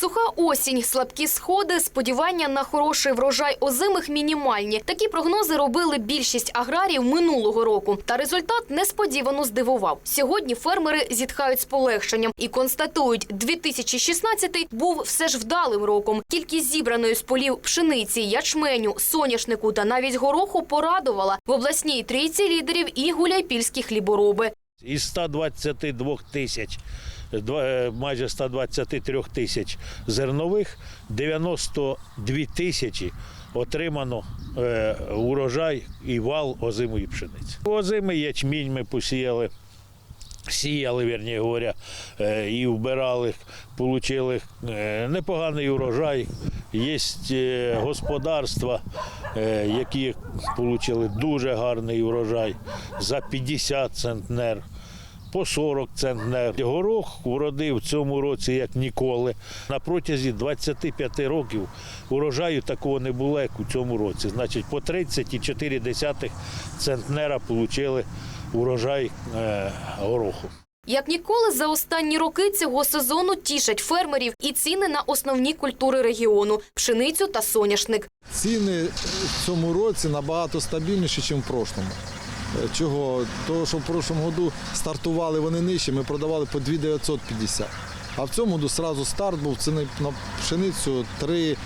Суха осінь, слабкі сходи, сподівання на хороший врожай озимих мінімальні. Такі прогнози робили більшість аграріїв минулого року. Та результат несподівано здивував. Сьогодні фермери зітхають з полегшенням і констатують, 2016 був все ж вдалим роком. Кількість зібраної з полів пшениці, ячменю, соняшнику та навіть гороху порадувала в обласній трійці лідерів і гуляйпільські хлібороби. Із 122 тисяч, е, майже 123 тисяч зернових, 92 тисячі отримано е, урожай і вал озимої пшениці. Озимий ячмінь ми посіяли, сіяли, вірні говоря, е, і вбирали, отримали непоганий урожай. Є е, господарства, е, які отримали дуже гарний урожай за 50 центнер. По 40 центнер. Горох уродив в цьому році як ніколи. На протязі 25 років урожаю такого не було, як у цьому році. Значить, по 30,4 центнера отримали урожай е, гороху. Як ніколи за останні роки цього сезону тішать фермерів і ціни на основні культури регіону пшеницю та соняшник. Ціни в цьому році набагато стабільніші, ніж в прошлому. Е, Чого? Того, що в прошлому году стартували вони нижче, ми продавали по 2,950. А в цьому году сразу старт був ціни на пшеницю 3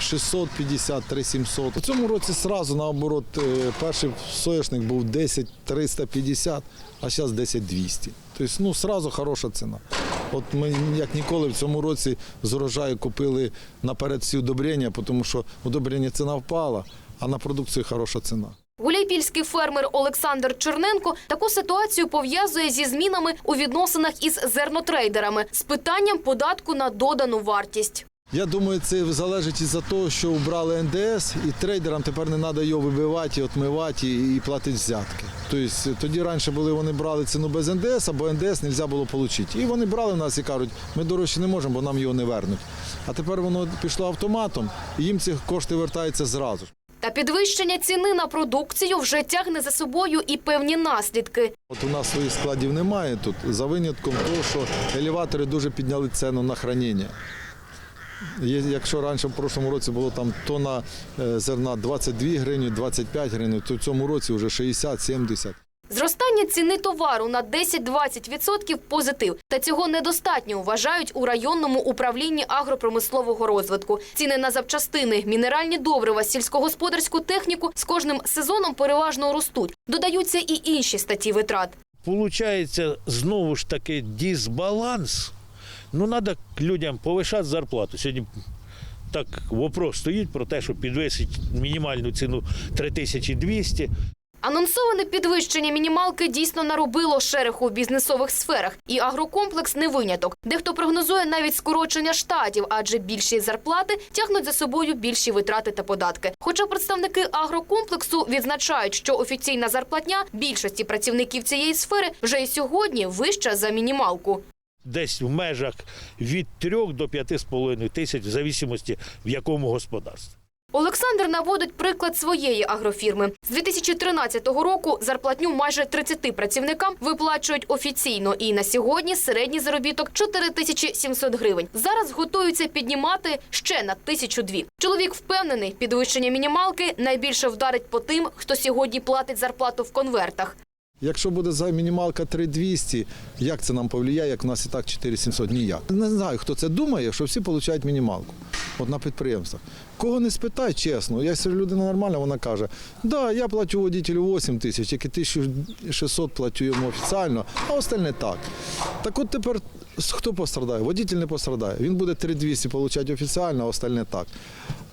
650, 3 700. У цьому році сразу наоборот е, перший соняшник був 10 350, а зараз 10 200. Тобто, ну, сразу хороша ціна. От ми як ніколи в цьому році з урожаю купили наперед всі удобрення, тому що удобрення ціна впала, а на продукцію хороша ціна. Гуляйпільський фермер Олександр Черненко таку ситуацію пов'язує зі змінами у відносинах із зернотрейдерами з питанням податку на додану вартість. Я думаю, це залежить із-за того, що убрали НДС, і трейдерам тепер не треба його вибивати, відмивати і, і платити взятки. Тобто тоді раніше були вони брали ціну без НДС, або НДС не можна було отримати. І вони брали в нас і кажуть, ми дорожче не можемо, бо нам його не вернуть. А тепер воно пішло автоматом, і їм ці кошти вертаються зразу. Та підвищення ціни на продукцію вже тягне за собою і певні наслідки. От у нас своїх складів немає тут, за винятком того, що елеватори дуже підняли ціну на хранення. Якщо раніше в прошлому році було там тонна е, зерна 22 гривні, 25 гривень, то в цьому році вже 60-70. Зростання ціни товару на 10-20% – позитив. Та цього недостатньо, вважають у районному управлінні агропромислового розвитку. Ціни на запчастини, мінеральні добрива, сільськогосподарську техніку з кожним сезоном переважно ростуть. Додаються і інші статті витрат. Получається знову ж таки дисбаланс. Ну, треба людям повишати зарплату. Сьогодні так вопрос стоїть про те, що підвисить мінімальну ціну 3200. Анонсоване підвищення мінімалки дійсно наробило шереху в бізнесових сферах, і агрокомплекс не виняток. Дехто прогнозує навіть скорочення штатів, адже більші зарплати тягнуть за собою більші витрати та податки. Хоча представники агрокомплексу відзначають, що офіційна зарплатня більшості працівників цієї сфери вже і сьогодні вища за мінімалку. Десь в межах від 3 до 5,5 тисяч, в зависимості в якому господарстві. Олександр наводить приклад своєї агрофірми. З 2013 року зарплатню майже 30 працівникам виплачують офіційно. І на сьогодні середній заробіток 4700 гривень. Зараз готуються піднімати ще на тисячу дві. Чоловік впевнений, підвищення мінімалки найбільше вдарить по тим, хто сьогодні платить зарплату в конвертах. Якщо буде за мінімалка 3200, як це нам повлияє, як в нас і так 4700? Ніяк. Не знаю, хто це думає, що всі отримують мінімалку. От на підприємствах. Кого не спитай, чесно, якщо людина нормальна, вона каже, да, я плачу водителю 8 тисяч, тільки 1600 плачу йому офіційно, а остальне так. Так от тепер хто пострадає? Водитель не пострадає. Він буде 3200 отримати офіційно, а остальне так.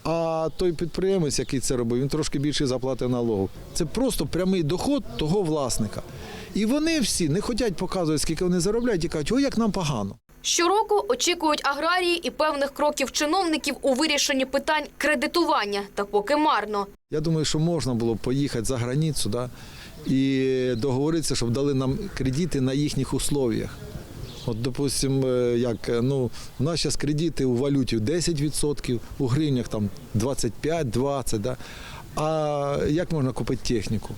А той підприємець, який це робив, він трошки більше заплатить налогу. Це просто прямий доход того власника. І вони всі не хочуть показувати, скільки вони заробляють, і кажуть, ой, як нам погано. Щороку очікують аграрії і певних кроків чиновників у вирішенні питань кредитування, та поки марно. Я думаю, що можна було б поїхати за границю да, і договоритися, щоб дали нам кредити на їхніх условіях. От, допустим, е, як е, ну, у нас зараз кредити у валюті 10%, у гривнях там 25-20%. Да? А як можна купити техніку?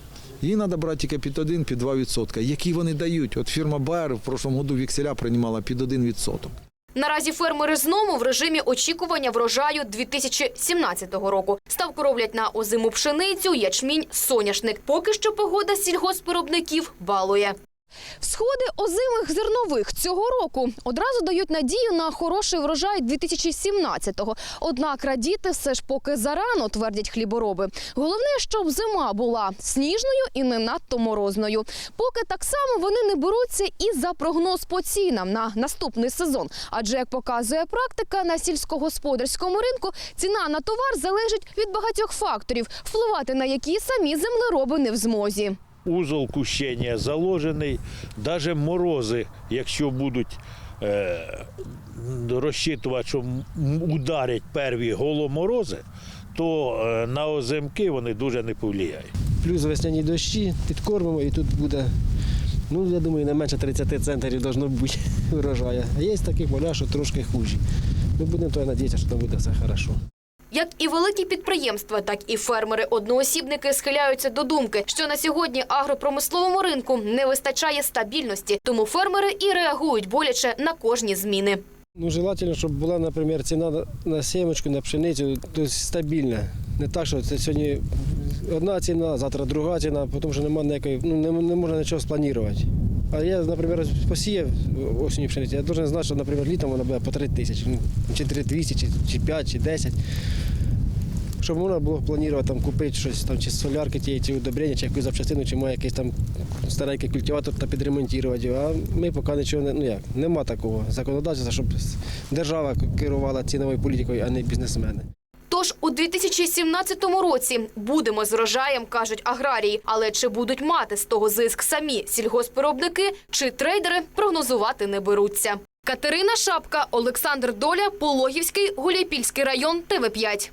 Її треба брати тільки під 1, під 2%. Які вони дають? От фірма Bayer в прошлому году векселя приймала під 1%. Наразі фермери знову в режимі очікування врожаю 2017 року. Ставку роблять на озиму пшеницю, ячмінь, соняшник. Поки що погода сільгоспвиробників балує. Сходи озимих зернових цього року одразу дають надію на хороший врожай 2017-го. Однак радіти все ж поки зарано, твердять хлібороби. Головне, щоб зима була сніжною і не надто морозною. Поки так само вони не беруться і за прогноз по цінам на наступний сезон. Адже як показує практика, на сільськогосподарському ринку ціна на товар залежить від багатьох факторів, впливати на які самі землероби не в змозі. Узол кущення заложений, навіть морози, якщо будуть е, розчитувати, що ударять перві голоморози, то е, на озимки вони дуже не повлияють. плюс весняні дощі, підкормимо і тут буде, ну я думаю, не менше 30 центнерів должно бути врожаю. А є такі поля, що трошки хужі. Ми будемо то надіятися, що там буде все хорошо. Як і великі підприємства, так і фермери-одноосібники схиляються до думки, що на сьогодні агропромисловому ринку не вистачає стабільності, тому фермери і реагують боляче на кожні зміни. Ну, желательно, щоб була, наприклад, ціна на- сімочку, на пшеницю тобто стабільна. Не так, що це сьогодні одна ціна, завтра друга ціна, тому що немає ніякої, ну, не можна нічого спланувати. А я, наприклад, посіяв осінню пшеницю, я должен знати, що, наприклад, літом вона буде по 3 тисячі, ну, чи 3 200, чи, чи 5, чи 10. Щоб можна було планувати там, купити щось, там, чи солярки тієї, чи удобрення, чи якусь запчастину, чи має якийсь там старенький культиватор та підремонтувати. А ми поки нічого не ну як, нема такого законодавства, щоб держава керувала ціновою політикою, а не бізнесмени. Тож у 2017 році будемо з врожаєм, кажуть аграрії. Але чи будуть мати з того зиск самі сільгоспвиробники чи трейдери прогнозувати не беруться. Катерина Шапка, Олександр Доля, Пологівський, Гуляйпільський район, ТВ5.